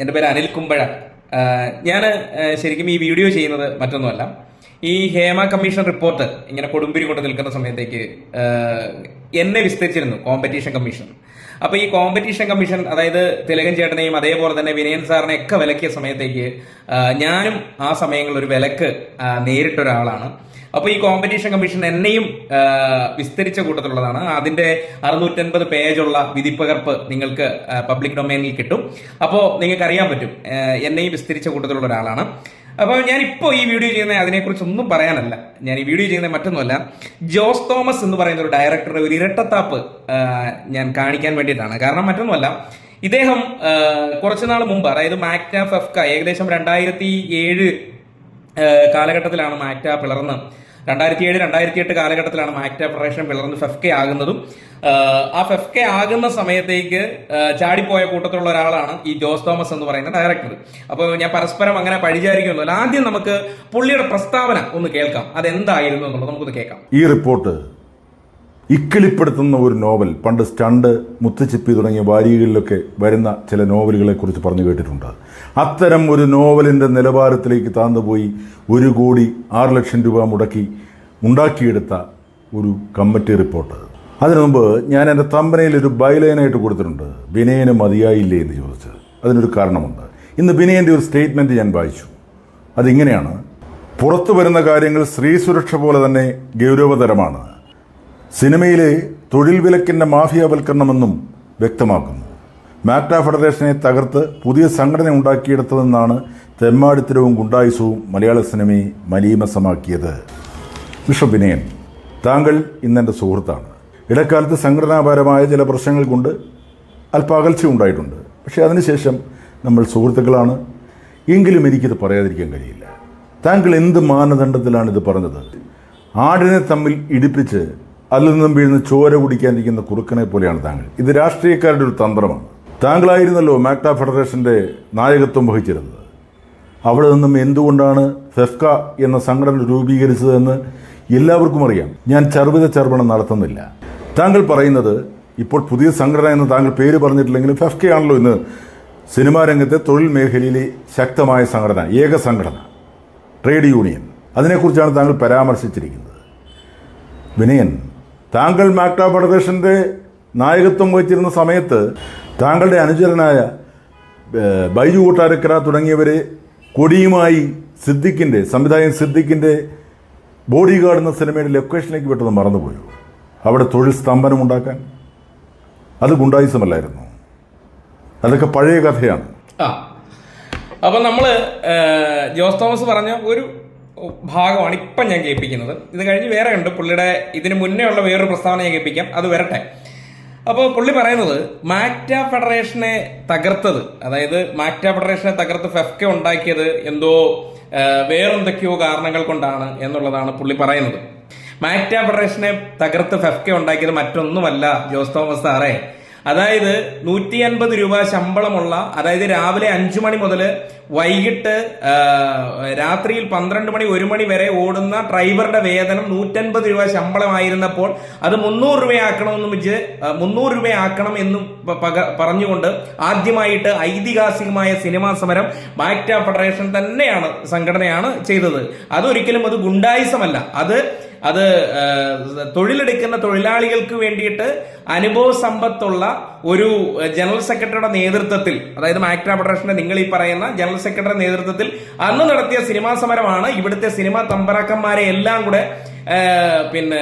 എന്റെ പേര് അനിൽ കുമ്പഴ. ഞാൻ ശരിക്കും ഈ വീഡിയോ ചെയ്യുന്നത് മറ്റൊന്നുമല്ല. ഈ ഹേമ കമ്മീഷൻ റിപ്പോർട്ട് ഇങ്ങനെ കൊടുമ്പിരി കൊണ്ട് നിൽക്കുന്ന സമയത്തേക്ക് എന്നെ വിസ്തരിച്ചിരുന്നു കോമ്പറ്റീഷൻ കമ്മീഷൻ അപ്പൊ ഈ കോമ്പറ്റീഷൻ കമ്മീഷൻ അതായത് തിലകൻ ചേട്ടനെയും അതേപോലെ തന്നെ വിനയൻ സാറിനെ ഒക്കെ വിലക്കിയ സമയത്തേക്ക് ഞാനും ആ സമയങ്ങളിൽ ഒരു വിലക്ക് നേരിട്ട ഒരാളാണ്. അപ്പോൾ ഈ കോമ്പറ്റീഷൻ കമ്മീഷൻ എന്നെയും വിസ്തരിച്ച കൂട്ടത്തിലുള്ളതാണ്. അതിന്റെ അറുന്നൂറ്റൻപത് പേജുള്ള വിധിപ്പകർപ്പ് നിങ്ങൾക്ക് പബ്ലിക് ഡൊമൈനിൽ കിട്ടും. അപ്പോൾ നിങ്ങൾക്ക് അറിയാൻ പറ്റും എന്നെയും വിസ്തരിച്ച കൂട്ടത്തിലുള്ള ഒരാളാണ്. അപ്പോൾ ഞാൻ ഇപ്പോൾ ഈ വീഡിയോ ചെയ്യുന്ന അതിനെക്കുറിച്ച് ഒന്നും പറയാനല്ല. ഞാൻ ഈ വീഡിയോ ചെയ്യുന്ന മറ്റൊന്നുമല്ല. ജോസ് തോമസ് എന്ന് പറയുന്ന ഒരു ഡയറക്ടറുടെ ഒരു ഇരട്ടത്താപ്പ് ഞാൻ കാണിക്കാൻ വേണ്ടിയിട്ടാണ്. കാരണം മറ്റൊന്നുമല്ല ഇദ്ദേഹം കുറച്ചുനാൾ കുറച്ച് നാൾ മുമ്പ് അതായത് മാക്നാഫ് എഫ്ക ഏകദേശം രണ്ടായിരത്തി ഏഴ് കാലഘട്ടത്തിലാണ് മാക്ട പിളർന്ന്. രണ്ടായിരത്തി ഏഴ് രണ്ടായിരത്തി എട്ട് കാലഘട്ടത്തിലാണ് മാക്ട ഫെഡറേഷൻ പിളർന്ന് ഫെഫ് കെ ആകുന്നതും ആ ഫെഫ് കെ ആകുന്ന സമയത്തേക്ക് ചാടിപ്പോയ കൂട്ടത്തിലുള്ള ഒരാളാണ് ഈ ജോസ് തോമസ് എന്ന് പറയുന്ന ഡയറക്ടർ അപ്പോൾ ഞാൻ പരസ്പരം അങ്ങനെ പഴിചാരിക്കുന്നില്ല ആദ്യം നമുക്ക് പുള്ളിയുടെ പ്രസ്താവന ഒന്ന് കേൾക്കാം. അതെന്തായിരുന്നു എന്നുള്ളത് നമുക്കൊന്ന് കേൾക്കാം. ഈ റിപ്പോർട്ട് ഇക്കിളിപ്പെടുത്തുന്ന ഒരു നോവൽ പണ്ട് സ്റ്റണ്ട് മുത്തുച്ചിപ്പി തുടങ്ങിയ വാരികകളിലൊക്കെ വരുന്ന ചില നോവലുകളെ കുറിച്ച് പറഞ്ഞു കേട്ടിട്ടുണ്ട്. അത്തരം ഒരു നോവലിന്റെ നിലവാരത്തിലേക്ക് താന്നുപോയി ഒരു കോടി ആറ് ലക്ഷം രൂപ മുടക്കി ഉണ്ടാക്കിയെടുത്ത ഒരു കമ്മിറ്റി റിപ്പോർട്ട്. അതിനു മുമ്പ് ഞാൻ എന്റെ തമ്പനയിൽ ഒരു ബൈലൈനായിട്ട് കൊടുത്തിട്ടുണ്ട്. വിനയന് മതിയായില്ലേ എന്ന് ചോദിച്ച്. അതിനൊരു കാരണമുണ്ട്. ഇന്ന് വിനയന്റെ ഒരു സ്റ്റേറ്റ്മെന്റ് ഞാൻ വായിച്ചു. അതിങ്ങനെയാണ്. പുറത്തു വരുന്ന കാര്യങ്ങൾ സ്ത്രീ സുരക്ഷ പോലെ തന്നെ ഗൗരവതരമാണ്. സിനിമയിലെ തൊഴിൽ വിലക്കിന്റെ മാഫിയാവൽക്കരണമെന്നും വ്യക്തമാക്കുന്നു. മാക്ട ഫെഡറേഷനെ തകർത്ത് പുതിയ സംഘടന ഉണ്ടാക്കിയെടുത്തതെന്നാണ് തെമ്മാടിത്തരവും ഗുണ്ടായുസവും മലയാള സിനിമയെ മലീമസമാക്കിയത്. ബിഷപ്പ് വിനയൻ താങ്കൾ ഇന്നെന്റെ സുഹൃത്താണ്. ഇടക്കാലത്ത് സംഘടനാപരമായ ചില പ്രശ്നങ്ങൾ കൊണ്ട് അല്പ അകൽച്ച ഉണ്ടായിട്ടുണ്ട്. പക്ഷേ അതിനുശേഷം നമ്മൾ സുഹൃത്തുക്കളാണ്. എങ്കിലും എനിക്കിത് പറയാതിരിക്കാൻ കഴിയില്ല. താങ്കൾ എന്ത് മാനദണ്ഡത്തിലാണ് ഇത് പറഞ്ഞത്? ആടിനെ തമ്മിൽ ഇടിപ്പിച്ച് അതിൽ നിന്നും വീഴുന്ന ചോര കുടിക്കാനിരിക്കുന്ന കുറുക്കനെ പോലെയാണ് താങ്കൾ. ഇത് രാഷ്ട്രീയക്കാരുടെ ഒരു തന്ത്രമാണ്. താങ്കളായിരുന്നല്ലോ മാക്ട ഫെഡറേഷന്റെ നായകത്വം വഹിച്ചിരുന്നത്. അവിടെ നിന്നും എന്തുകൊണ്ടാണ് ഫെഫ്ക എന്ന സംഘടന രൂപീകരിച്ചതെന്ന് എല്ലാവർക്കും അറിയാം. ഞാൻ ചർവിത ചർവണം നടത്തുന്നില്ല. താങ്കൾ പറയുന്നത് ഇപ്പോൾ പുതിയ സംഘടന എന്ന് താങ്കൾ പേര് പറഞ്ഞിട്ടില്ലെങ്കിലും ഫെഫ്കയാണല്ലോ ഇന്ന് സിനിമാ രംഗത്തെ തൊഴിൽ മേഖലയിലെ ശക്തമായ സംഘടന ഏക സംഘടന ട്രേഡ് യൂണിയൻ. അതിനെക്കുറിച്ചാണ് താങ്കൾ പരാമർശിച്ചിരിക്കുന്നത്. വിനയൻ താങ്കൾ മാക്ട ഫെഡറേഷന്റെ നായകത്വം വഹിച്ചിരുന്ന സമയത്ത് താങ്കളുടെ അനുചരനായ ബൈജു കൂട്ടാരക്കര തുടങ്ങിയവരെ കൊടിയുമായി സിദ്ദിഖിന്റെ സംവിധായകൻ സിദ്ദിഖിന്റെ ബോഡി ഗാർഡ് എന്ന സിനിമയുടെ ലൊക്കേഷനിലേക്ക് വിട്ടത് മറന്നുപോയോ? അവിടെ തൊഴിൽ സ്തംഭനം ഉണ്ടാക്കാൻ അത് ഗുണ്ടായുസമല്ലായിരുന്നു. അതൊക്കെ പഴയ കഥയാണ്. ആ. അപ്പം നമ്മൾ ജോസ് തോമസ് പറഞ്ഞ ഒരു ഭാഗമാണ് ഇപ്പം ഞാൻ കേൾപ്പിക്കുന്നത്. ഇത് കഴിഞ്ഞ് വേറെ ഉണ്ട്. പുള്ളിയുടെ ഇതിന് മുന്നേ ഉള്ള വേറൊരു പ്രസ്താവന ഞാൻ കേൾപ്പിക്കാം. അത് വരട്ടെ. അപ്പോൾ പുള്ളി പറയുന്നത് മാക്റ്റ ഫെഡറേഷനെ തകർത്തത് അതായത് മാക്റ്റ ഫെഡറേഷനെ തകർത്ത് ഫെഫ്ക ഉണ്ടാക്കിയത് എന്തോ വേറെന്തൊക്കെയോ കാരണങ്ങൾ കൊണ്ടാണ് എന്നുള്ളതാണ് പുള്ളി പറയുന്നത്. മാക്റ്റ ഫെഡറേഷനെ തകർത്ത് ഫെഫ്ക ഉണ്ടാക്കിയത് മറ്റൊന്നുമല്ല ജോസ് തോമസ് സാറേ. അതായത് നൂറ്റി അൻപത് രൂപ ശമ്പളമുള്ള അതായത് രാവിലെ അഞ്ചു മണി മുതൽ വൈകിട്ട് രാത്രിയിൽ പന്ത്രണ്ട് മണി ഒരു മണി വരെ ഓടുന്ന ഡ്രൈവറുടെ വേതനം നൂറ്റൻപത് രൂപ ശമ്പളമായിരുന്നപ്പോൾ അത് മുന്നൂറ് രൂപയാക്കണമെന്ന് വെച്ച് മുന്നൂറ് രൂപയാക്കണം എന്നും പറഞ്ഞുകൊണ്ട് ആദ്യമായിട്ട് ഐതിഹാസികമായ സിനിമാ സമരം ബാക്ട ഫെഡറേഷൻ തന്നെയാണ് സംഘടനയാണ് ചെയ്തത്. അതൊരിക്കലും അത് ഗുണ്ടായിസമല്ല. അത് അത് തൊഴിലെടുക്കുന്ന തൊഴിലാളികൾക്ക് വേണ്ടിയിട്ട് അനുഭവ സമ്പത്തുള്ള ഒരു ജനറൽ സെക്രട്ടറിയുടെ നേതൃത്വത്തിൽ അതായത് മാക്ട ഫെഡറേഷന്റെ നിങ്ങൾ ഈ പറയുന്ന ജനറൽ സെക്രട്ടറിയുടെ നേതൃത്വത്തിൽ അന്ന് നടത്തിയ സിനിമാ സമരമാണ്. ഇവിടുത്തെ സിനിമാ തമ്പറാക്കന്മാരെ എല്ലാം കൂടെ പിന്നെ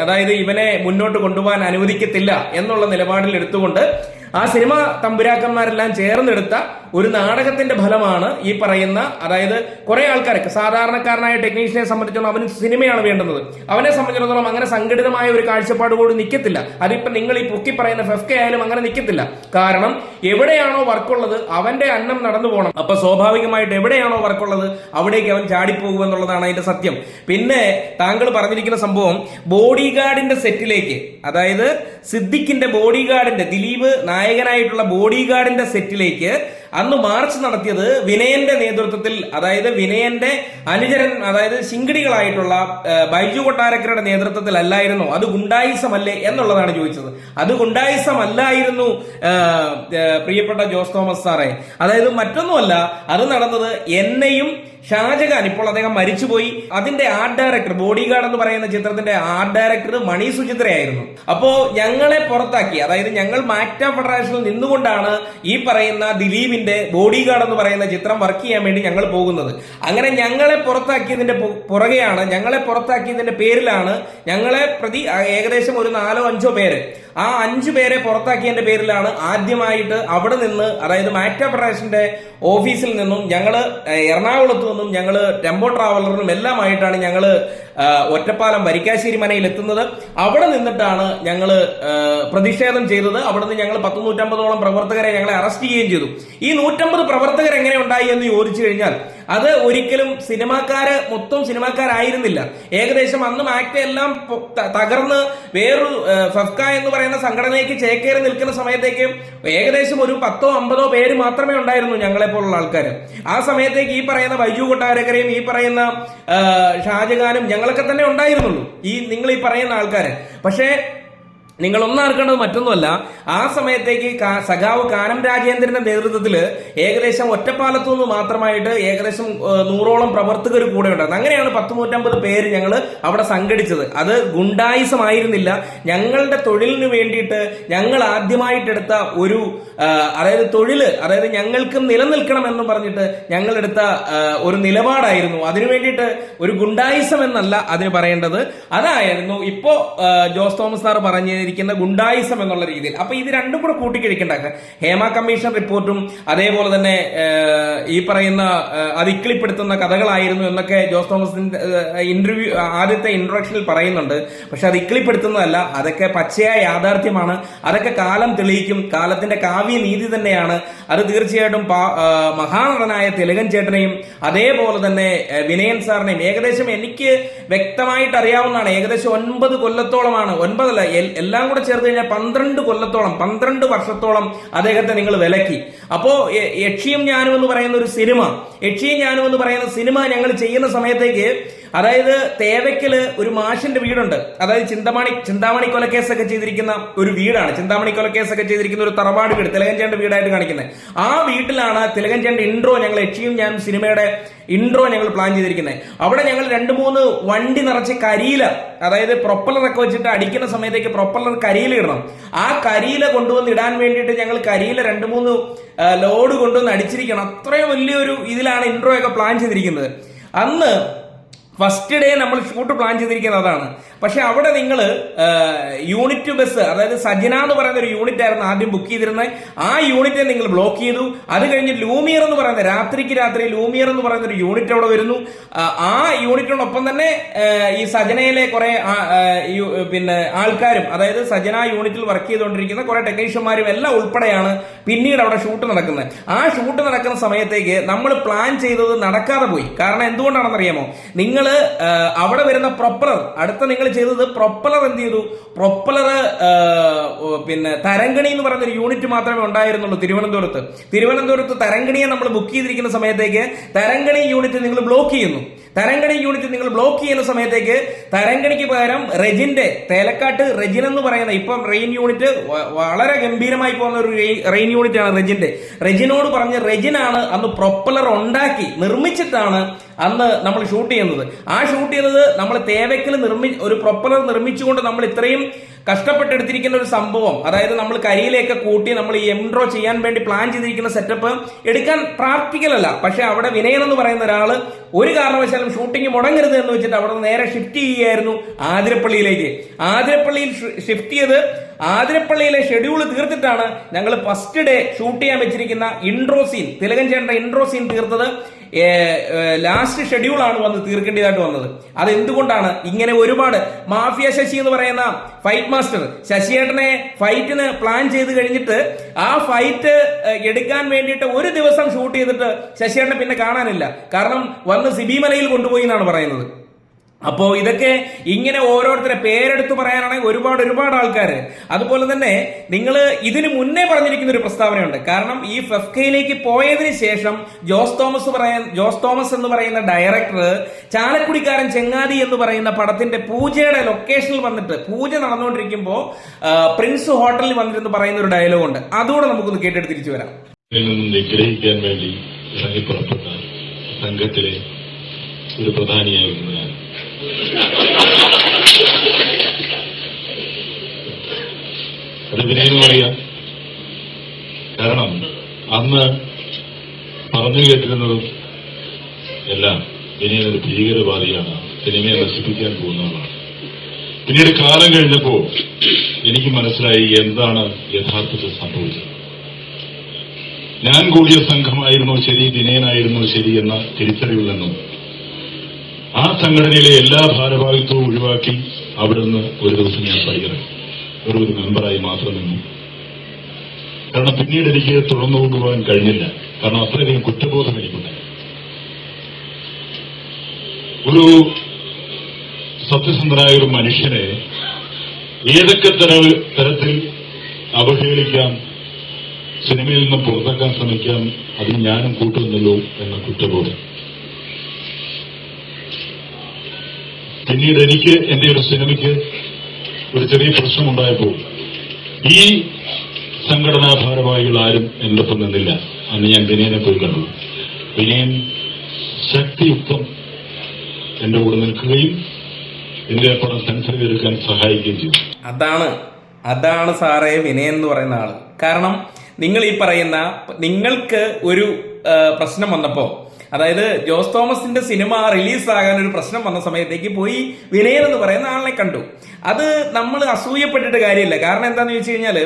അതായത് ഇവനെ മുന്നോട്ട് കൊണ്ടുപോകാൻ അനുവദിക്കത്തില്ല എന്നുള്ള നിലപാടിൽ എടുത്തുകൊണ്ട് ആ സിനിമ തമ്പുരാക്കന്മാരെല്ലാം ചേർന്നെടുത്ത ഒരു നാടകത്തിന്റെ ഫലമാണ് ഈ പറയുന്ന അതായത് കുറെ ആൾക്കാർക്ക് സാധാരണക്കാരനായ ടെക്നീഷ്യനെ സംബന്ധിച്ചിടത്തോളം അവന് സിനിമയാണ് വേണ്ടുന്നത്. അവനെ സംബന്ധിച്ചിടത്തോളം അങ്ങനെ സംഘടിതമായ ഒരു കാഴ്ചപ്പാട് കൂടി നിൽക്കത്തില്ല അതിപ്പോ നിങ്ങൾ ഈ പൊക്കി പറയുന്ന ഫെഫ്ക ആയാലും അങ്ങനെ നിൽക്കത്തില്ല കാരണം എവിടെയാണോ വർക്കുള്ളത് അവന്റെ അന്നം നടന്നു പോകണം അപ്പൊ സ്വാഭാവികമായിട്ട് എവിടെയാണോ വർക്കുള്ളത് അവിടേക്ക് അവൻ ചാടിപ്പോകും എന്നുള്ളതാണ് അതിന്റെ സത്യം. പിന്നെ താങ്കൾ പറഞ്ഞിരിക്കുന്ന സംഭവം ബോഡി ഗാർഡിന്റെ സെറ്റിലേക്ക് അതായത് സിദ്ദിഖിന്റെ ബോഡി ഗാർഡിന്റെ ദിലീപ് നായകനായിട്ടുള്ള ബോഡി ഗാർഡിന്റെ സെറ്റിലേക്ക് അന്ന് മാർച്ച് നടത്തിയത് വിനയന്റെ നേതൃത്വത്തിൽ അതായത് വിനയന്റെ അനുചരൻ അതായത് ശിങ്കിടികളായിട്ടുള്ള ബൈജു കൊട്ടാരക്കരുടെ നേതൃത്വത്തിൽ അല്ലായിരുന്നു. അത് ഗുണ്ടായിസമല്ലേ എന്നുള്ളതാണ് ചോദിച്ചത്. അത് ഗുണ്ടായിസം അല്ലായിരുന്നു ആ, ആ, പ്രിയപ്പെട്ട ജോസ് തോമസ് സാറേ. അതായത് മറ്റൊന്നുമല്ല അത് നടന്നത് എന്നെയും ഷാജഹാൻ ഇപ്പോൾ അദ്ദേഹം മരിച്ചുപോയി. അതിന്റെ ആർട്ട് ഡയറക്ടർ ബോഡി ഗാർഡ് എന്ന് പറയുന്ന ചിത്രത്തിന്റെ ആർട്ട് ഡയറക്ടർ മണി സുചിത്രയായിരുന്നു. അപ്പോ ഞങ്ങളെ പുറത്താക്കി അതായത് ഞങ്ങൾ മാക്ട ഫെഡറേഷനിൽ നിന്നുകൊണ്ടാണ് ഈ പറയുന്ന ദിലീപിന്റെ ബോഡി ഗാർഡ് എന്ന് പറയുന്ന ചിത്രം വർക്ക് ചെയ്യാൻ വേണ്ടി ഞങ്ങൾ പോകുന്നത്. അങ്ങനെ ഞങ്ങളെ പുറത്താക്കിയതിന്റെ പുറകെയാണ് ഞങ്ങളെ പുറത്താക്കിയതിന്റെ പേരിലാണ് ഞങ്ങളെ പ്രതി ഏകദേശം ഒരു നാലോ അഞ്ചോ പേര്. ആ അഞ്ചു പേരെ പുറത്താക്കിയതിന്റെ പേരിലാണ് ആദ്യമായിട്ട് അവിടെ നിന്ന് അതായത് മാക്ട ഫെഡറേഷന്റെ ഓഫീസിൽ നിന്നും ഞങ്ങൾ എറണാകുളത്ത് നിന്നും ഞങ്ങൾ ടെമ്പോ ട്രാവലറിനും എല്ലാമായിട്ടാണ് ഞങ്ങൾ ഒറ്റപ്പാലം വരിക്കാശ്ശേരി മനയിൽ എത്തുന്നത്. അവിടെ നിന്നിട്ടാണ് ഞങ്ങൾ പ്രതിഷേധം ചെയ്തത്. അവിടെ നിന്ന് ഞങ്ങൾ പത്ത് നൂറ്റമ്പതോളം പ്രവർത്തകരെ ഞങ്ങളെ അറസ്റ്റ് ചെയ്യുകയും ചെയ്തു. ഈ നൂറ്റമ്പത് പ്രവർത്തകർ എങ്ങനെ ഉണ്ടായി എന്ന് ചോദിച്ചു കഴിഞ്ഞാൽ അത് ഒരിക്കലും സിനിമാക്കാര് മൊത്തം സിനിമാക്കാരായിരുന്നില്ല. ഏകദേശം അന്ന് ആക്ട് എല്ലാം തകർന്ന് വേറൊരു ഫെഫ്ക എന്ന് പറയുന്ന സംഘടനയ്ക്ക് ചേക്കേറി നിൽക്കുന്ന സമയത്തേക്ക് ഏകദേശം ഒരു പത്തോ അമ്പതോ പേര് മാത്രമേ ഉണ്ടായിരുന്നു ഞങ്ങളെ പോലുള്ള ആൾക്കാർ ആ സമയത്തേക്ക് ഈ പറയുന്ന വൈജു കൊട്ടാരക്കരയും ഈ പറയുന്ന ഷാജഖാനും ഷാജഹാനും ഞങ്ങളൊക്കെ തന്നെ ഉണ്ടായിരുന്നുള്ളൂ. ഈ നിങ്ങൾ ഈ പറയുന്ന ആൾക്കാര്. പക്ഷേ നിങ്ങൾ ഒന്നാർക്കേണ്ടത് മറ്റൊന്നുമല്ല ആ സമയത്തേക്ക് സഖാവ് കാനം രാജേന്ദ്രന്റെ നേതൃത്വത്തിൽ ഏകദേശം ഒറ്റപ്പാലത്തു നിന്ന് മാത്രമായിട്ട് ഏകദേശം നൂറോളം പ്രവർത്തകർ കൂടെ ഉണ്ടായിരുന്നു. അങ്ങനെയാണ് പത്ത് നൂറ്റമ്പത് പേര് ഞങ്ങൾ അവിടെ സംഘടിച്ചത്. അത് ഗുണ്ടായുസമായിരുന്നില്ല. ഞങ്ങളുടെ തൊഴിലിന് വേണ്ടിയിട്ട് ഞങ്ങൾ ആദ്യമായിട്ടെടുത്ത ഒരു അതായത് തൊഴിൽ അതായത് ഞങ്ങൾക്കും നിലനിൽക്കണം എന്ന് പറഞ്ഞിട്ട് ഞങ്ങൾ എടുത്ത ഒരു നിലപാടായിരുന്നു. അതിനു വേണ്ടിയിട്ട് ഒരു ഗുണ്ടായിസം എന്നല്ല അതിന് പറയേണ്ടത്. അതായിരുന്നു ഇപ്പോ ജോസ് തോമസ് സാർ പറഞ്ഞിരിക്കുന്ന ഗുണ്ടായിസം എന്നുള്ള രീതിയിൽ. അപ്പൊ ഇത് രണ്ടും കൂടെ കൂട്ടിക്കഴിക്കണ്ടാക്കുക ഹേമ കമ്മീഷൻ റിപ്പോർട്ടും അതേപോലെ തന്നെ ഈ പറയുന്ന അതിക്കിളിപ്പെടുത്തുന്ന കഥകളായിരുന്നു എന്നൊക്കെ ജോസ് തോമസിന്റെ ഇന്റർവ്യൂ ആദ്യത്തെ ഇൻട്രൊഡക്ഷനിൽ പറയുന്നുണ്ട്. പക്ഷെ അത് ഇക്കിളിപ്പെടുത്തുന്നതല്ല അതൊക്കെ പച്ചയായ യാഥാർത്ഥ്യമാണ്. അതൊക്കെ കാലം തെളിയിക്കും. കാലത്തിന്റെ കാവ്യ നീതി തന്നെയാണ്. അത് തീർച്ചയായിട്ടും മഹാനടനായ തെലുങ്കൻ ചേട്ടനെയും അതേപോലെ തന്നെ വിനയൻ സാറിനെയും ഏകദേശം എനിക്ക് വ്യക്തമായിട്ട് അറിയാവുന്നതാണ് ഏകദേശം ഒൻപത് കൊല്ലത്തോളമാണ്. ഒൻപതല്ല എൽ- എല്ലാം കൂടെ ചേർത്ത് കഴിഞ്ഞാൽ പന്ത്രണ്ട് കൊല്ലത്തോളം പന്ത്രണ്ട് വർഷത്തോളം അദ്ദേഹത്തെ നിങ്ങൾ വിലക്കി. അപ്പോ യക്ഷിയും ഞാനും എന്ന് പറയുന്ന ഒരു സിനിമ യക്ഷിയും ഞാനും എന്ന് പറയുന്ന സിനിമ ഞങ്ങൾ ചെയ്യുന്ന സമയത്തേക്ക് അതായത് തേവയ്ക്കൽ ഒരു മാഷിന്റെ വീടുണ്ട്. അതായത് ചിന്താമണി ചിന്താമണി കൊലക്കേസൊക്കെ ചെയ്തിരിക്കുന്ന ഒരു വീടാണ്. ചിന്താമണി കൊലക്കേസൊക്കെ ചെയ്തിരിക്കുന്ന ഒരു തറവാട് വീട് തിലകഞ്ചേണ്ട വീടായിട്ട് കാണിക്കുന്നത്. ആ വീട്ടിലാണ് തിലകഞ്ചേണ്ട ഇൻട്രോ ഞങ്ങൾ യക്ഷിയും ഞാൻ സിനിമയുടെ ഇൻട്രോ ഞങ്ങൾ പ്ലാൻ ചെയ്തിരിക്കുന്നത്. അവിടെ ഞങ്ങൾ രണ്ട് മൂന്ന് വണ്ടി നിറച്ച് കരിയില അതായത് പ്രൊപ്പലറൊക്കെ വെച്ചിട്ട് അടിക്കുന്ന സമയത്തേക്ക് പ്രൊപ്പലർ കരിയില ഇടണം. ആ കരിയില കൊണ്ടുവന്ന് ഇടാൻ വേണ്ടിയിട്ട് ഞങ്ങൾ കരിയില രണ്ട് മൂന്ന് ലോഡ് കൊണ്ടുവന്ന് അടിച്ചിരിക്കണം. അത്രയും വലിയൊരു ഇതിലാണ് ഇൻട്രോ ഒക്കെ പ്ലാൻ ചെയ്തിരിക്കുന്നത്. അന്ന് ഫസ്റ്റ് ഡേ നമ്മൾ ഷൂട്ട് പ്ലാൻ ചെയ്തിരിക്കുന്നത് അതാണ്. പക്ഷെ അവിടെ നിങ്ങൾ യൂണിറ്റ് ബസ് അതായത് സജന എന്ന് പറയുന്ന ഒരു യൂണിറ്റ് ആയിരുന്നു ആദ്യം ബുക്ക് ചെയ്തിരുന്നത്. ആ യൂണിറ്റിനെ നിങ്ങൾ ബ്ലോക്ക് ചെയ്തു. അത് കഴിഞ്ഞ് ലൂമിയർ എന്ന് പറയുന്ന രാത്രിക്ക് രാത്രി ലൂമിയർ എന്ന് പറയുന്ന ഒരു യൂണിറ്റ് അവിടെ വരുന്നു. ആ, യൂണിറ്റിനോടൊപ്പം തന്നെ ഈ സജനയിലെ കുറെ പിന്നെ ആൾക്കാരും അതായത് സജന യൂണിറ്റിൽ വർക്ക് ചെയ്തുകൊണ്ടിരിക്കുന്ന കുറെ ടെക്നീഷ്യന്മാരും എല്ലാം ഉൾപ്പെടെയാണ് പിന്നീട് അവിടെ ഷൂട്ട് നടക്കുന്നത്. ആ ഷൂട്ട് നടക്കുന്ന സമയത്തേക്ക് നമ്മൾ പ്ലാൻ ചെയ്തത് നടക്കാതെ പോയി. കാരണം എന്തുകൊണ്ടാണെന്നറിയാമോ? നിങ്ങൾ അവിടെ വരുന്ന പ്രൊപ്പറർ അടുത്ത നിങ്ങൾ ചെയ്തത് പ്രൊപ്പലർ എന്ത് ചെയ്തു? പ്രൊപ്പലർ പിന്നെ തരങ്കണി എന്ന് പറയുന്ന ഒരു യൂണിറ്റ് മാത്രമേ ഉണ്ടായിരുന്നുള്ളൂ തിരുവനന്തപുരത്ത്. തിരുവനന്തപുരത്ത് തരങ്കണിയെ നമ്മൾ ബുക്ക് ചെയ്തിരിക്കുന്ന സമയത്തേക്ക് തരങ്കണി യൂണിറ്റ് നിങ്ങൾ ബ്ലോക്ക് ചെയ്യുന്നു. തരങ്കണി യൂണിറ്റ് നിങ്ങൾ ബ്ലോക്ക് ചെയ്യുന്ന സമയത്തേക്ക് തരങ്കണിക്ക് പകരം റെജിന്റെ തേലക്കാട്ട് റെജിൻ എന്ന് പറയുന്ന ഇപ്പം റെയിൻ യൂണിറ്റ് വളരെ ഗംഭീരമായി പോകുന്ന ഒരു റെയിൻ യൂണിറ്റ് ആണ് റെജിന്റെ. റെജിനോട് പറഞ്ഞ് റെജിനാണ് അന്ന് പ്രൊപ്പലർ ഉണ്ടാക്കി നിർമ്മിച്ചിട്ടാണ് അന്ന് നമ്മൾ ഷൂട്ട് ചെയ്യുന്നത്. ആ ഷൂട്ട് ചെയ്തത് നമ്മൾ തേവയ്ക്കൽ നിർമ്മി ഒരു പ്രൊപ്പലർ നിർമ്മിച്ചുകൊണ്ട് നമ്മൾ ഇത്രയും കഷ്ടപ്പെട്ടെടുത്തിരിക്കുന്ന ഒരു സംഭവം. അതായത് നമ്മൾ കരിയിലേക്ക് കൂട്ടി നമ്മൾ ഈ എംഡ്രോ ചെയ്യാൻ വേണ്ടി പ്ലാൻ ചെയ്തിരിക്കുന്ന സെറ്റപ്പ് എടുക്കാൻ പ്രാർത്ഥിക്കലല്ല പക്ഷെ അവിടെ വിനയൻ എന്ന് പറയുന്ന ഒരാൾ ഒരു കാരണവശാലും ഷൂട്ടിംഗ് മുടങ്ങരുത് എന്ന് വെച്ചിട്ട് അവിടെ നേരെ ഷിഫ്റ്റ് ചെയ്യുകയായിരുന്നു ആതിരപ്പള്ളിയിലേക്ക്. ആതിരപ്പള്ളിയിൽ ഷിഫ്റ്റ് ചെയ്ത് ആതിരപ്പള്ളിയിലെ ഷെഡ്യൂൾ തീർത്തിട്ടാണ് ഞങ്ങൾ ഫസ്റ്റ് ഡേ ഷൂട്ട് ചെയ്യാൻ വെച്ചിരിക്കുന്ന intro scene Thilakan intro scene തീർത്തത് ലാസ്റ്റ് ഷെഡ്യൂളാണ് വന്ന് തീർക്കേണ്ടതായിട്ട് വന്നത്. അത് എന്തുകൊണ്ടാണ് ഇങ്ങനെ ഒരുപാട് മാഫിയ ശശി എന്ന് പറയുന്ന ഫൈറ്റ് മാസ്റ്റർ ശശിയേട്ടനെ ഫൈറ്റിന് പ്ലാൻ ചെയ്ത് കഴിഞ്ഞിട്ട് ആ ഫൈറ്റ് എടുക്കാൻ വേണ്ടിയിട്ട് ഒരു ദിവസം ഷൂട്ട് ചെയ്തിട്ട് ശശിയേട്ടനെ പിന്നെ കാണാനില്ല. കാരണം വന്ന് സിബിമലയിൽ കൊണ്ടുപോയി എന്നാണ് പറയുന്നത്. അപ്പോൾ ഇതൊക്കെ ഇങ്ങനെ ഓരോരുത്തരെ പേരെടുത്ത് പറയാനാണെങ്കിൽ ഒരുപാട് ഒരുപാട് ആൾക്കാർ അതുപോലെ തന്നെ നിങ്ങൾ ഇതിനു മുന്നേ പറഞ്ഞിരിക്കുന്ന ഒരു പ്രസ്താവനയുണ്ട്. കാരണം ഈ ഫെഫ്കയിലേക്ക് പോയതിനു ശേഷം ജോസ് തോമസ് പറയാൻ ജോസ് തോമസ് എന്ന് പറയുന്ന ഡയറക്ടർ ചാലക്കുടിക്കാരൻ ചെങ്ങാതി എന്ന് പറയുന്ന പടത്തിന്റെ പൂജയുടെ ലൊക്കേഷനിൽ വന്നിട്ട് പൂജ നടന്നുകൊണ്ടിരിക്കുമ്പോൾ പ്രിൻസ് ഹോട്ടലിൽ വന്നിരുന്ന് പറയുന്ന ഒരു ഡയലോഗ് ഉണ്ട്. അതുകൂടെ നമുക്കൊന്ന് കേട്ടെടുത്ത് തിരിച്ചു വരാം. വേണ്ടി സംഘത്തിലെ ഒരു പ്രധാനിയായിരുന്നു അത് വിനയെന്ന് കാരണം അന്ന് പറഞ്ഞു കേട്ടിരുന്നതും എല്ലാം വിനയൻ ഒരു ഭീകരവാദിയാണ്. സിനിമയെ നശിപ്പിക്കാൻ പോകുന്നതാണ് പിന്നീട് കാലം കഴിഞ്ഞപ്പോ എനിക്ക് മനസ്സിലായി എന്താണ് യഥാർത്ഥത്തിൽ സംഭവിച്ചത്. ഞാൻ കൂടിയ സംഘമായിരുന്നോ ശരി വിനയനായിരുന്നോ ശരി എന്ന തിരിച്ചറിവിൽ നിന്നും ആ സംഘടനയിലെ എല്ലാ ഭാരവാഹിത്വവും ഒഴിവാക്കി അവിടെ നിന്ന് ഒരു ദിവസം ഞാൻ പടിയിറങ്ങി ഒരു ഒരു മെമ്പറായി മാത്രം നിന്നു. കാരണം പിന്നീട് എനിക്ക് തുടർന്നു കൊണ്ടുപോകാൻ കഴിഞ്ഞില്ല. കാരണം അത്രയധികം കുറ്റബോധം എനിക്കുണ്ടായി. ഒരു സത്യസന്ധനായ ഒരു മനുഷ്യനെ ഏതൊക്കെ തര- തരത്തിൽ അവഹേളിക്കാം സിനിമയിൽ നിന്ന് പുറത്താക്കാൻ ശ്രമിക്കാം അതിന് ഞാനും കൂട്ടുന്നല്ലോ എന്ന കുറ്റബോധം. പിന്നീട് എനിക്ക് എന്റെ ഒരു സിനിമയ്ക്ക് ഒരു ചെറിയ പ്രശ്നമുണ്ടായപ്പോൾ ഈ സംഘടനാ ഭാരവാഹികൾ ആരും എന്റെ ഒപ്പം നിന്നില്ല. അന്ന് ഞാൻ വിനയനെ പോയി കണ്ടു. വിനയൻ ശക്തിയുക്തം എന്റെ കൂടെ നിൽക്കുകയും എന്റെ പണം ചെയ്തെടുക്കാൻ സഹായിക്കുകയും ചെയ്തു. അതാണ് അതാണ് സാറേ വിനയൻ എന്ന് പറയുന്ന ആൾ. കാരണം നിങ്ങൾ ഈ പറയുന്ന നിങ്ങൾക്ക് ഒരു പ്രശ്നം വന്നപ്പോ അതായത് ജോസ് തോമസിന്റെ സിനിമ റിലീസാകാൻ ഒരു പ്രശ്നം വന്ന സമയത്തേക്ക് പോയി വിനയൻ എന്ന് പറയുന്ന ആളിനെ കണ്ടു. അത് നമ്മൾ അസൂയപ്പെട്ടിട്ട് കാര്യമില്ല. കാരണം എന്താന്ന് ചോദിച്ചു കഴിഞ്ഞാൽ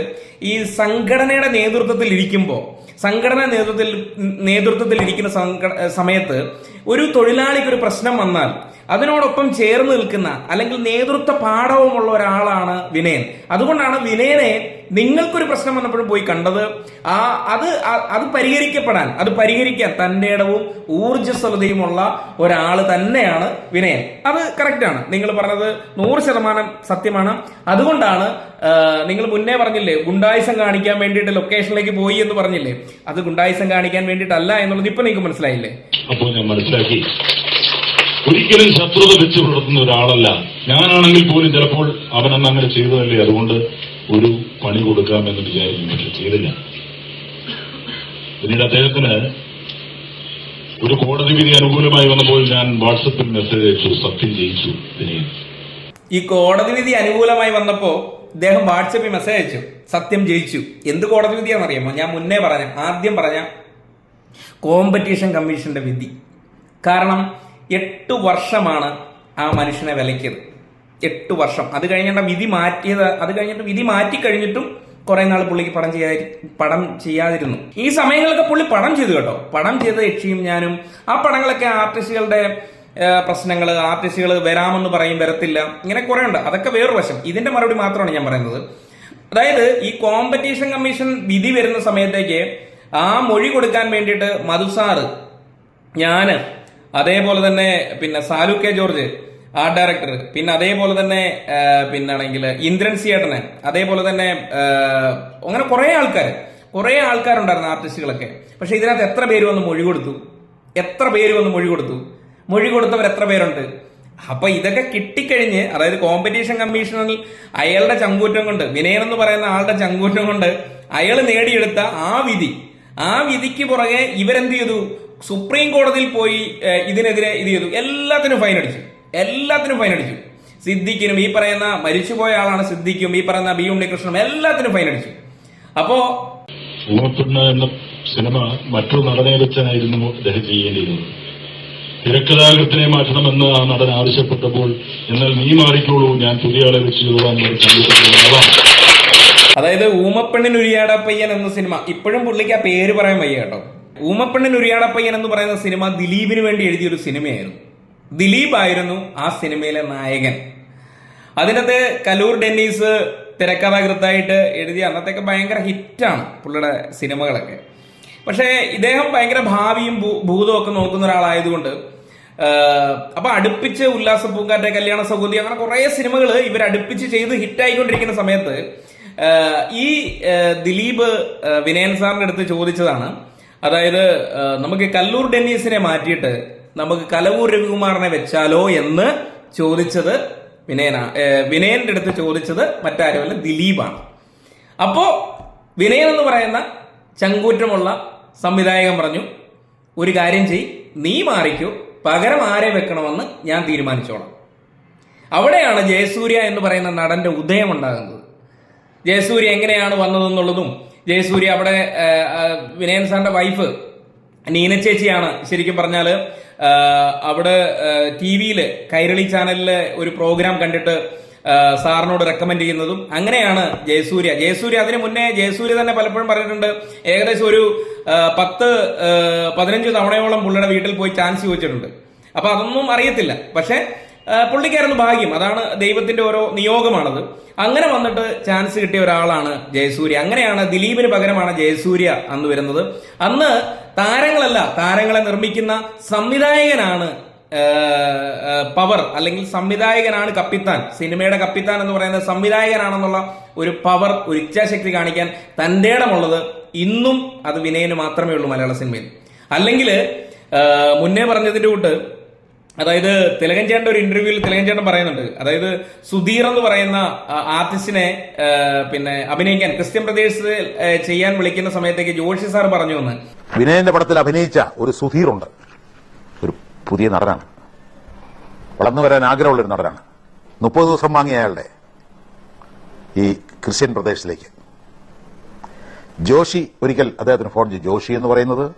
ഈ സംഘടനയുടെ നേതൃത്വത്തിൽ ഇരിക്കുമ്പോൾ സംഘടന നേതൃത്വത്തിൽ നേതൃത്വത്തിൽ ഇരിക്കുന്ന സമയത്ത് ഒരു തൊഴിലാളിക്ക് ഒരു പ്രശ്നം വന്നാൽ അതിനോടൊപ്പം ചേർന്ന് നിൽക്കുന്ന അല്ലെങ്കിൽ നേതൃത്വ പാഠവുമുള്ള ഒരാളാണ് വിനയൻ. അതുകൊണ്ടാണ് വിനയനെ നിങ്ങൾക്കൊരു പ്രശ്നം വന്നപ്പോഴും പോയി കണ്ടത്. ആ അത് അത് പരിഹരിക്കപ്പെടാൻ അത് പരിഹരിക്കാൻ തന്റെ ഇടവും ഊർജസ്വലതയുമുള്ള ഒരാൾ തന്നെയാണ് വിനയൻ. അത് കറക്റ്റാണ് നിങ്ങൾ പറഞ്ഞത് നൂറ് ശതമാനം സത്യമാണ്. അതുകൊണ്ടാണ് നിങ്ങൾ മുന്നേ പറഞ്ഞില്ലേ ഗുണ്ടായുസം കാണിക്കാൻ വേണ്ടിയിട്ട് ലൊക്കേഷനിലേക്ക് പോയി എന്ന് പറഞ്ഞില്ലേ? അത് ഗുണ്ടായുസം കാണിക്കാൻ വേണ്ടിയിട്ടല്ല എന്നുള്ളത് ഇപ്പൊ നിങ്ങൾക്ക് മനസ്സിലായില്ലേ? അപ്പോൾ ഞാൻ മനസ്സിലാക്കി. ഒരിക്കലും ശത്രുത വെച്ച് പുലർത്തുന്ന ഒരാളല്ല. ഞാനാണെങ്കിൽ പോലും ചിലപ്പോൾ അവൻ അന്ന് അങ്ങനെ ചെയ്തതല്ലേ. അതുകൊണ്ട് ഒരു പണി കൊടുക്കാമെന്ന് വിചാരിക്കും. പക്ഷെ ചെയ്തില്ല. പിന്നീട് അദ്ദേഹത്തിന് ഒരു കോടതി വിധി അനുകൂലമായി വന്നപ്പോൾ ഞാൻ വാട്സപ്പിൽ മെസ്സേജ് അയച്ചു. സത്യം ജയിച്ചു. വിനയൻ ഈ കോടതി വിധി അനുകൂലമായി വന്നപ്പോ ഇദ്ദേഹം വാട്സപ്പിൽ മെസ്സേജ് അയച്ചു. സത്യം ജയിച്ചു. എന്ത് കോടതി വിധിയാണെന്നറിയാമോ? ഞാൻ മുന്നേ പറഞ്ഞ ആദ്യം പറഞ്ഞ കോമ്പറ്റീഷൻ കമ്മീഷന്റെ വിധി. കാരണം എട്ട് വർഷമാണ് ആ മനുഷ്യനെ വിലക്കിയത്. എട്ട് വർഷം. അത് കഴിഞ്ഞിട്ട് വിധി മാറ്റിയത് അത് കഴിഞ്ഞിട്ട് വിധി മാറ്റി കഴിഞ്ഞിട്ടും കുറെ നാൾ പുള്ളിക്ക് പടം ചെയ്യാ പടം ചെയ്യാതിരുന്നു. ഈ സമയങ്ങളൊക്കെ പുള്ളി പടം ചെയ്തു കേട്ടോ. പടം ചെയ്ത യക്ഷിയും ഞാനും ആ പടങ്ങളൊക്കെ ആർട്ടിസ്റ്റുകളുടെ പ്രശ്നങ്ങൾ ആർട്ടിസ്റ്റുകൾ വരാമെന്ന് പറയും വരത്തില്ല. ഇങ്ങനെ കുറെ ഉണ്ട് അതൊക്കെ വേറൊരു വശം. ഇതിന്റെ മറുപടി മാത്രമാണ് ഞാൻ പറയുന്നത്. അതായത് ഈ കോമ്പറ്റീഷൻ കമ്മീഷൻ വിധി വരുന്ന സമയത്തേക്ക് ആ മൊഴി കൊടുക്കാൻ വേണ്ടിയിട്ട് മധുസാറ് ഞാൻ അതേപോലെ തന്നെ പിന്നെ Salu K George art director പിന്നെ അതേപോലെ തന്നെ ആ, പിന്നാണെങ്കിൽ ഇന്ദ്രൻ സിയേട്ടന് അതേപോലെ തന്നെ അങ്ങനെ കുറെ ആൾക്കാർ കുറെ ആൾക്കാരുണ്ടായിരുന്നു ആർട്ടിസ്റ്റുകളൊക്കെ. പക്ഷെ ഇതിനകത്ത് എത്ര പേര് വന്ന് മൊഴി കൊടുത്തു? എത്ര പേര് വന്ന് മൊഴി കൊടുത്തു? മൊഴി കൊടുത്തവർ എത്ര പേരുണ്ട്? അപ്പൊ ഇതൊക്കെ കിട്ടിക്കഴിഞ്ഞ് അതായത് കോമ്പറ്റീഷൻ കമ്മീഷനിൽ അയാളുടെ ചങ്കൂറ്റം കൊണ്ട് വിനയൻ എന്ന് പറയുന്ന ആളുടെ ചങ്കൂറ്റം കൊണ്ട് അയാൾ നേടിയെടുത്ത ആ വിധി ആ വിധിക്ക് പുറകെ ഇവരെന്ത് ചെയ്തു? സുപ്രീം കോടതിയിൽ പോയി ഇതിനെതിരെ ഇത് ചെയ്തു. എല്ലാത്തിനും ഫൈൻ അടിച്ചു. എല്ലാത്തിനും ഫൈൻ അടിച്ചു. സിദ്ദിഖിനും ഈ പറയുന്ന മരിച്ചുപോയ ആളാണ് സിദ്ദിഖും ഈ പറയുന്ന ബി. ഉണ്ണികൃഷ്ണനും എല്ലാത്തിനും ഫൈൻ അടിച്ചു. അപ്പോ എന്ന സിനിമ മറ്റൊരു നടനെ വെച്ചായിരുന്നു അദ്ദേഹം തിരക്കഥാകൃത്തിനെ മാറ്റണമെന്ന് ആ നടൻ ആവശ്യപ്പെട്ടപ്പോൾ എന്നാൽ നീ മാറിക്കോളൂ. ഞാൻ പുതിയ ആളെ വെച്ച് ചെയ്യുവാൻ അതായത് ഊമപ്പെണ്ണിന് ഉരിയാടപ്പയ്യൻ എന്ന സിനിമ. ഇപ്പോഴും പുള്ളിക്ക് ആ പേര് പറയാൻ വയ്യ കേട്ടോ. ഊമപ്പെണ്ണിന് ഉരിയാടപ്പയ്യൻ എന്ന് പറയുന്ന സിനിമ ദിലീപിന് വേണ്ടി എഴുതിയൊരു സിനിമയായിരുന്നു. ദിലീപ് ആയിരുന്നു ആ സിനിമയിലെ നായകൻ. അതിനകത്ത് കലൂർ ഡെന്നീസ് തിരക്കഥാകൃത്തായിട്ട് എഴുതിയ അന്നത്തെയൊക്കെ ഭയങ്കര ഹിറ്റാണ് പുള്ളിയുടെ സിനിമകളൊക്കെ. പക്ഷേ ഇദ്ദേഹം ഭയങ്കര ഭാവിയും ഭൂതവും ഒക്കെ നോക്കുന്ന ഒരാളായതുകൊണ്ട് അപ്പൊ അടുപ്പിച്ച് ഉല്ലാസ പൂങ്കാറ്റെ കല്യാണ സൗകര്യം അങ്ങനെ കുറെ സിനിമകൾ ഇവർ അടുപ്പിച്ച് ചെയ്ത് ഹിറ്റായിക്കൊണ്ടിരിക്കുന്ന സമയത്ത് ഈ ദിലീപ് വിനയൻ സാറിന്റെ അടുത്ത് ചോദിച്ചതാണ്. അതായത് നമുക്ക് കല്ലൂർ ഡെന്നീസിനെ മാറ്റിയിട്ട് നമുക്ക് കലവൂർ രവികുമാറിനെ വെച്ചാലോ എന്ന് ചോദിച്ചത് വിനയനാ വിനയന്റെ അടുത്ത് ചോദിച്ചത് മറ്റാരുമല്ല ദിലീപാണ്. അപ്പോ വിനയൻ എന്ന് പറയുന്ന ചങ്കൂറ്റമുള്ള സംവിധായകൻ പറഞ്ഞു ഒരു കാര്യം ചെയ് നീ മാറിക്കോ പകരം ആരെ വെക്കണമെന്ന് ഞാൻ തീരുമാനിച്ചോളാം. അവിടെയാണ് ജയസൂര്യ എന്ന് പറയുന്ന നടന്റെ ഉദയം ഉണ്ടാകുന്നത് ജയസൂര്യ എങ്ങനെയാണ് വന്നതെന്നുള്ളതും ജയസൂര്യ അവിടെ വിനയൻ സാറിന്റെ വൈഫ് നീന ചേച്ചിയാണ് ശരിക്കും പറഞ്ഞാൽ അവിടെ ടി വിയിൽ കൈരളി ചാനലിലെ ഒരു പ്രോഗ്രാം കണ്ടിട്ട് സാറിനോട് റെക്കമെൻഡ് ചെയ്യുന്നതും അങ്ങനെയാണ് ജയസൂര്യ. ജയസൂര്യ അതിന് മുന്നേ ജയസൂര്യ തന്നെ പലപ്പോഴും പറഞ്ഞിട്ടുണ്ട് ഏകദേശം ഒരു പത്ത് പതിനഞ്ച് തവണയോളം പുള്ളിയുടെ വീട്ടിൽ പോയി ചാൻസ് ചോദിച്ചിട്ടുണ്ട്. അപ്പൊ അതൊന്നും അറിയത്തില്ല. പക്ഷെ പുള്ളിക്കായിരുന്നു ഭാഗ്യം. അതാണ് ദൈവത്തിന്റെ ഓരോ നിയോഗമാണത്. അങ്ങനെ വന്നിട്ട് ചാൻസ് കിട്ടിയ ഒരാളാണ് ജയസൂര്യ. അങ്ങനെയാണ് ദിലീപിന് പകരമാണ് ജയസൂര്യ അന്ന് വരുന്നത്. അന്ന് താരങ്ങളല്ല താരങ്ങളെ നിർമ്മിക്കുന്ന സംവിധായകനാണ് പവർ അല്ലെങ്കിൽ സംവിധായകനാണ് കപ്പിത്താൻ. സിനിമയുടെ കപ്പിത്താൻ എന്ന് പറയുന്നത് സംവിധായകനാണെന്നുള്ള ഒരു പവർ ഒരു ഇച്ഛാശക്തി കാണിക്കാൻ തന്റെ ഇടമുള്ളത് ഇന്നും അത് വിനയന് മാത്രമേ ഉള്ളൂ മലയാള സിനിമയിൽ. അല്ലെങ്കിൽ മുന്നേ പറഞ്ഞതിന്റെ കൂട്ട് അതായത് തിലകൻ ഒരു ഇന്റർവ്യൂവിൽ തിലകൻ ചേട്ടൻ പറയുന്നുണ്ട്. അതായത് സുധീർ എന്ന് പറയുന്ന ആർട്ടിസ്റ്റിനെ പിന്നെ അഭിനയിക്കാൻ ക്രിസ്ത്യൻ പ്രദേശ് ചെയ്യാൻ വിളിക്കുന്ന സമയത്തേക്ക് ജോഷി സാർ പറഞ്ഞു എന്ന്. വിനയന്റെ പടത്തിൽ അഭിനയിച്ച ഒരു സുധീറുണ്ട്. ഒരു പുതിയ നടനാണ്. വളർന്നു വരാൻ ആഗ്രഹമുള്ളൊരു നടനാണ്. മുപ്പത് ദിവസം വാങ്ങിയ അയാളുടെ ഈ ക്രിസ്ത്യൻ പ്രദേശത്തിലേക്ക്. ജോഷി ഒരിക്കൽ അദ്ദേഹത്തിന് ഫോൺ ചെയ്തു. ജോഷി എന്ന് പറയുന്നത്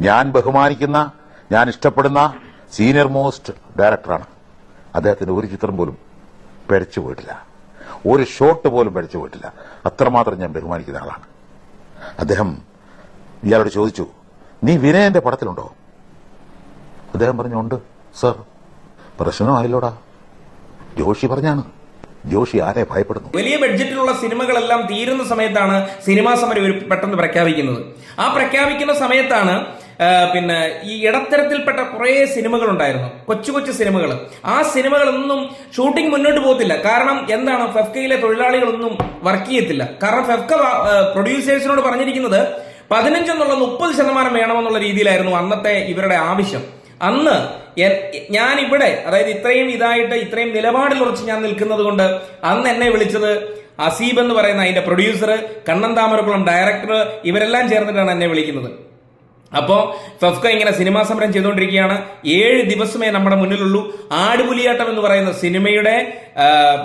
ഞാൻ ബഹുമാനിക്കുന്ന ഞാൻ ഇഷ്ടപ്പെടുന്ന സീനിയർ മോസ്റ്റ് ഡയറക്ടറാണ് അദ്ദേഹത്തിന്റെ ഒരു ചിത്രം പോലും പെടിച്ചു പോയിട്ടില്ല. ഒരു ഷോട്ട് പോലും പെടിച്ചു പോയിട്ടില്ല. അത്രമാത്രം ഞാൻ ബഹുമാനിക്കുന്ന ആളാണ്. അദ്ദേഹം ഇയാളോട് ചോദിച്ചു നീ വിനയന്റെ പടത്തിലുണ്ടോ? അദ്ദേഹം പറഞ്ഞുണ്ട് സർ പ്രശ്നമായില്ലോടാ. ജോഷി പറഞ്ഞാണ്. ജോഷി ആരെ ഭയപ്പെടുന്നു? വലിയ ബഡ്ജറ്റിലുള്ള സിനിമകളെല്ലാം തീരുന്ന സമയത്താണ് സിനിമാ സമരം ഇവർ പെട്ടെന്ന് പ്രഖ്യാപിക്കുന്നത്. ആ പ്രഖ്യാപിക്കുന്ന സമയത്താണ് പിന്നെ ഈ ഇടത്തരത്തിൽപ്പെട്ട കുറേ സിനിമകൾ ഉണ്ടായിരുന്നു കൊച്ചു കൊച്ചു സിനിമകൾ ആ സിനിമകളൊന്നും ഷൂട്ടിംഗ് മുന്നോട്ട് പോകത്തില്ല. കാരണം എന്താണ് ഫെഫ്കയിലെ തൊഴിലാളികളൊന്നും വർക്ക് ചെയ്യത്തില്ല. കാരണം ഫെഫ്ക പ്രൊഡ്യൂസേഴ്സിനോട് പറഞ്ഞിരിക്കുന്നത് പതിനഞ്ചെന്നുള്ള മുപ്പത് ശതമാനം വേണമെന്നുള്ള രീതിയിലായിരുന്നു അന്നത്തെ ഇവരുടെ ആവശ്യം. അന്ന് ഞാൻ ഇവിടെ അതായത് ഇത്രയും ഇതായിട്ട് ഇത്രയും നിലപാടിൽ ഉറച്ച് ഞാൻ നിൽക്കുന്നത് കൊണ്ട് അന്ന് എന്നെ വിളിച്ചത് അസീബ് എന്ന് പറയുന്ന അതിന്റെ പ്രൊഡ്യൂസർ കണ്ണൻ താമരക്കുളം ഡയറക്ടർ ഇവരെല്ലാം ചേർന്നിട്ടാണ് എന്നെ വിളിക്കുന്നത്. അപ്പോൾ ഫെഫ്ക ഇങ്ങനെ സിനിമാ സമരം ചെയ്തുകൊണ്ടിരിക്കുകയാണ്. ഏഴ് ദിവസമേ നമ്മുടെ മുന്നിലുള്ളൂ. ആടുപുലിയാട്ടം എന്ന് പറയുന്ന സിനിമയുടെ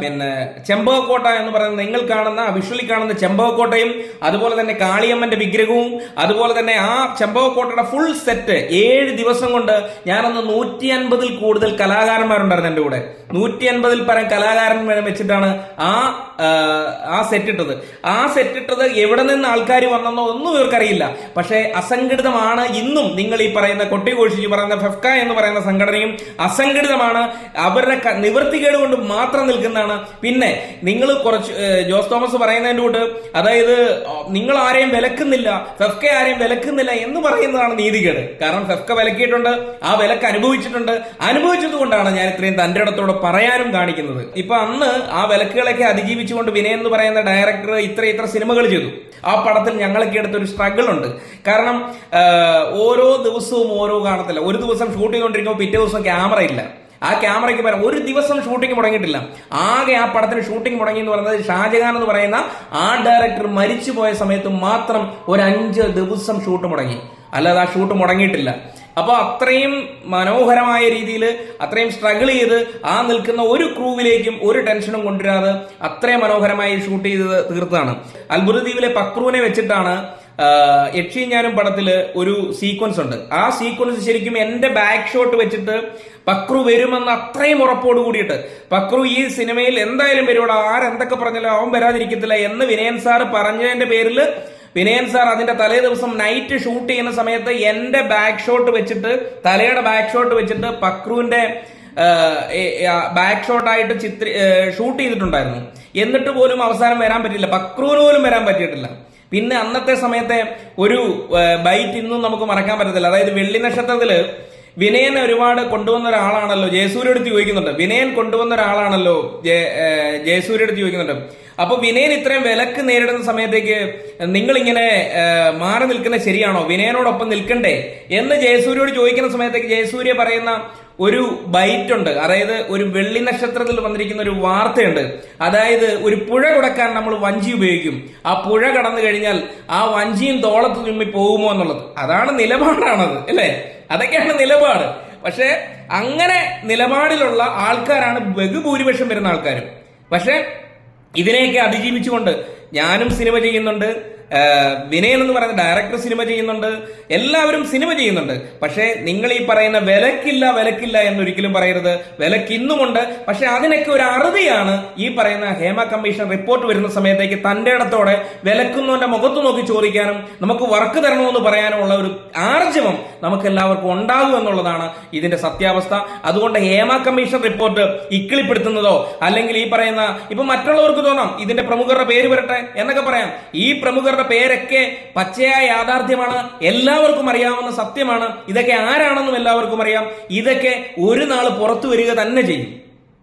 പിന്നെ ചെമ്പകക്കോട്ട എന്ന് പറയുന്നത് നിങ്ങൾ കാണുന്ന വിഷ്വലി കാണുന്ന ചെമ്പകക്കോട്ടയും അതുപോലെ തന്നെ കാളിയമ്മന്റെ വിഗ്രഹവും അതുപോലെ തന്നെ ആ ചെമ്പകക്കോട്ടയുടെ ഫുൾ സെറ്റ് ഏഴ് ദിവസം കൊണ്ട് ഞാനന്ന് നൂറ്റി അൻപതിൽ കൂടുതൽ കലാകാരന്മാരുണ്ടായിരുന്നു എന്റെ കൂടെ. നൂറ്റി അൻപതിൽ പരം കലാകാരന്മാരെ വെച്ചിട്ടാണ് ആ ആ, സെറ്റിട്ടത് ആ സെറ്റിട്ടത് എവിടെ നിന്ന് ആൾക്കാർ വന്നെന്നോ ഒന്നും ഇവർക്കറിയില്ല. പക്ഷേ അസംഘടിതമാണ് ഇന്നും നിങ്ങൾ ഈ പറയുന്ന കൊട്ടിഘോഷിച്ച് പറയുന്ന ഫെഫ്ക എന്ന് പറയുന്ന സംഘടനയും അസംഘടിതമാണ്. അവരുടെ നിവൃത്തികേട് കൊണ്ട് മാത്രം നിൽക്കുന്നതാണ്. പിന്നെ നിങ്ങൾ കുറച്ച് ജോസ് തോമസ് പറയുന്നതിന്റെ കൂട്ട് അതായത് നിങ്ങൾ ആരെയും വിലക്കുന്നില്ല ഫെഫ്ക ആരെയും വിലക്കുന്നില്ല എന്ന് പറയുന്നതാണ് നീതികേട്. കാരണം ഫെഫ്ക വിലക്കിയിട്ടുണ്ട് ആ വിലക്ക് അനുഭവിച്ചിട്ടുണ്ട്. അനുഭവിച്ചത് കൊണ്ടാണ് ഞാൻ ഇത്രയും തന്റെ ഇടത്തോടെ പറയാനും കാണിക്കുന്നത്. ഇപ്പൊ അന്ന് ആ വിലക്കുകളൊക്കെ അതിജീവിച്ചുകൊണ്ട് വിനയൻ എന്ന് പറയുന്ന ഡയറക്ടർ ഇത്ര ഇത്ര സിനിമകൾ ചെയ്തു. ആ പടത്തിൽ ഞങ്ങളൊക്കെ എടുത്തൊരു സ്ട്രഗിൾ ഉണ്ട്. കാരണം ഓരോ ദിവസവും ഓരോ കാണത്തില്ല. ഒരു ദിവസം ഷൂട്ട് ചെയ്തുകൊണ്ടിരിക്കുമ്പോൾ പിറ്റേ ദിവസം ക്യാമറ ഇല്ല. ആ ക്യാമറയ്ക്ക് പകരം ഒരു ദിവസം ഷൂട്ടിംഗ് മുടങ്ങിയിട്ടില്ല. ആകെ ആ പടത്തിന് ഷൂട്ടിംഗ് മുടങ്ങി എന്ന് പറയുന്നത് ഷാജഹാൻ എന്ന് പറയുന്ന ആ ഡയറക്ടർ മരിച്ചു പോയ സമയത്ത് മാത്രം ഒരു അഞ്ച് ദിവസം ഷൂട്ട് മുടങ്ങി. അല്ലാതെ ആ ഷൂട്ട് മുടങ്ങിയിട്ടില്ല. അപ്പോൾ അത്രയും മനോഹരമായ രീതിയിൽ അത്രയും സ്ട്രഗിൾ ചെയ്ത് ആ നിൽക്കുന്ന ഒരു ക്രൂവിലേക്കും ഒരു ടെൻഷനും കൊണ്ടുവരാതെ അത്രയും മനോഹരമായി ഷൂട്ട് ചെയ്ത് തീർത്തതാണ്. അത്ഭുത ദ്വീപിലെ പക്രൂവിനെ വെച്ചിട്ടാണ് യക്ഷി ഞാനും പടത്തിൽ ഒരു സീക്വൻസ് ഉണ്ട്. ആ സീക്വൻസ് ശരിക്കും എന്റെ ബാക്ക് ഷോട്ട് വെച്ചിട്ട് പക്രു വരുമെന്ന് അത്രയും ഉറപ്പോട് കൂടിയിട്ട് പക്രു ഈ സിനിമയിൽ എന്തായാലും വരുവാടാ ആരെന്തൊക്കെ പറഞ്ഞാലും അവൻ വരാതിരിക്കത്തില്ല എന്ന് വിനയൻ സാർ പറഞ്ഞതിന്റെ പേരിൽ വിനയൻ സാർ അതിന്റെ തലേ ദിവസം നൈറ്റ് ഷൂട്ട് ചെയ്യുന്ന സമയത്ത് എന്റെ ബാക്ക് ഷോട്ട് വെച്ചിട്ട് തലയുടെ ബാക്ക് ഷോട്ട് വെച്ചിട്ട് പക്രുവിന്റെ ബാക്ക് ഷോട്ടായിട്ട് ചിത്രി ഷൂട്ട് ചെയ്തിട്ടുണ്ടായിരുന്നു. എന്നിട്ട് പോലും അവസാനം വരാൻ പറ്റില്ല പക്രുവിന് പോലും വരാൻ പറ്റിയിട്ടില്ല. പിന്നെ അന്നത്തെ സമയത്തെ ഒരു ബൈറ്റ് ഇന്നും നമുക്ക് മറക്കാൻ പറ്റത്തില്ല. അതായത് വെള്ളി നക്ഷത്രത്തിൽ വിനയൻ ഒരുപാട് കൊണ്ടുവന്ന ഒരാളാണല്ലോ ജയസൂര്യ അടുത്ത് ചോദിക്കുന്നുണ്ട്. വിനയൻ കൊണ്ടുവന്ന ഒരാളാണല്ലോ ജയസൂര്യടുത്ത് ചോദിക്കുന്നുണ്ട്. അപ്പൊ വിനയൻ ഇത്രയും വിലക്ക് നേരിടുന്ന സമയത്തേക്ക് നിങ്ങൾ ഇങ്ങനെ മാറി നിൽക്കുന്നത് ശരിയാണോ? വിനയനോടൊപ്പം നിൽക്കണ്ടേ? എന്ന് ജയസൂര്യയോട് ചോദിക്കുന്ന സമയത്തേക്ക് ജയസൂര്യ പറയുന്ന ഒരു ബൈറ്റ് ഉണ്ട് അതായത് ഒരു വെള്ളി നക്ഷത്രത്തിൽ വന്നിരിക്കുന്ന ഒരു വാർത്തയുണ്ട്. അതായത് ഒരു പുഴ കുടക്കാൻ നമ്മൾ വഞ്ചി ഉപയോഗിക്കും. ആ പുഴ കടന്നു കഴിഞ്ഞാൽ ആ വഞ്ചിയും തോളത്ത് തുമ്മി പോകുമോ എന്നുള്ളത്. അതാണ് നിലപാടാണത് അല്ലേ? അതൊക്കെയാണ് നിലപാട്. പക്ഷേ അങ്ങനെ നിലപാടിലുള്ള ആൾക്കാരാണ് ബഹുഭൂരിപക്ഷം വരുന്ന ആൾക്കാരും. പക്ഷെ ഇതിനെയൊക്കെ അതിജീവിച്ചുകൊണ്ട് ഞാനും സിനിമ ചെയ്യുന്നുണ്ട്. വിനയൻ എന്ന് പറയുന്ന ഡയറക്ടർ സിനിമ ചെയ്യുന്നുണ്ട്. എല്ലാവരും സിനിമ ചെയ്യുന്നുണ്ട്. പക്ഷേ നിങ്ങൾ ഈ പറയുന്ന വിലക്കില്ല വിലക്കില്ല എന്നൊരിക്കലും പറയരുത്. വിലക്ക് ഇന്നുമുണ്ട് പക്ഷെ അതിനൊക്കെ ഒരു അറുതിയാണ് ഈ പറയുന്ന ഹേമ കമ്മീഷൻ റിപ്പോർട്ട് വരുന്ന സമയത്തേക്ക് തന്റെ ഇടത്തോടെ വിലക്കുന്നവന്റെ മുഖത്ത് നോക്കി ചോദിക്കാനും നമുക്ക് വർക്ക് തരണമെന്ന് പറയാനുമുള്ള ഒരു ആർജവം നമുക്ക് എല്ലാവർക്കും ഉണ്ടാകും എന്നുള്ളതാണ് ഇതിന്റെ സത്യാവസ്ഥ. അതുകൊണ്ട് ഹേമ കമ്മീഷൻ റിപ്പോർട്ട് ഇക്കിളിപ്പെടുത്തുന്നതോ അല്ലെങ്കിൽ ഈ പറയുന്ന ഇപ്പൊ മറ്റുള്ളവർക്ക് തോന്നാം ഇതിന്റെ പ്രമുഖരുടെ പേര് വരട്ടെ എന്നൊക്കെ പറയാം. ഈ പ്രമുഖരുടെ പേരൊക്കെ പച്ചയായ യാഥാർത്ഥ്യമാണ്. എല്ലാവർക്കും അറിയാവുന്ന സത്യമാണ്. ഇതൊക്കെ ആരാണെന്നും എല്ലാവർക്കും അറിയാം. ഇതൊക്കെ ഒരു നാൾ പുറത്തു വരിക തന്നെ ചെയ്യും.